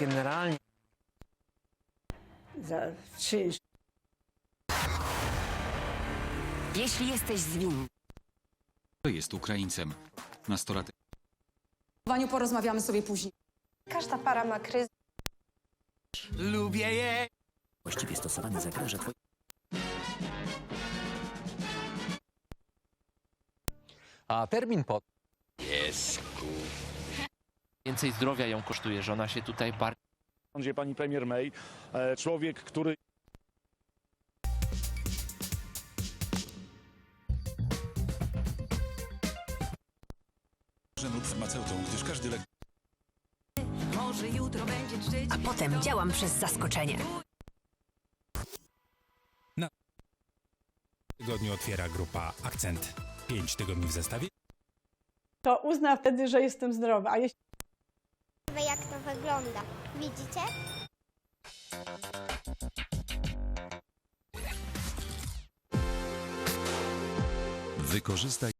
Generalnie za czynsz. Jeśli jesteś zwinny, jest Ukraińcem. Nastolatek Waniu, porozmawiamy sobie później. Każda para ma kryzys. lubię je. właściwie stosowany zagraża A termin pod Więcej zdrowia ją kosztuje, że ona się tutaj bardziej pani premier May, e, człowiek, który lub farmaceutą, gdyż każdy lek a potem działam przez zaskoczenie. tygodniu otwiera grupa Akcent. 5 tygodni w zestawie. To uzna wtedy, że jestem zdrowa. A jeśli Jak to wygląda? Widzicie? Wykorzystaj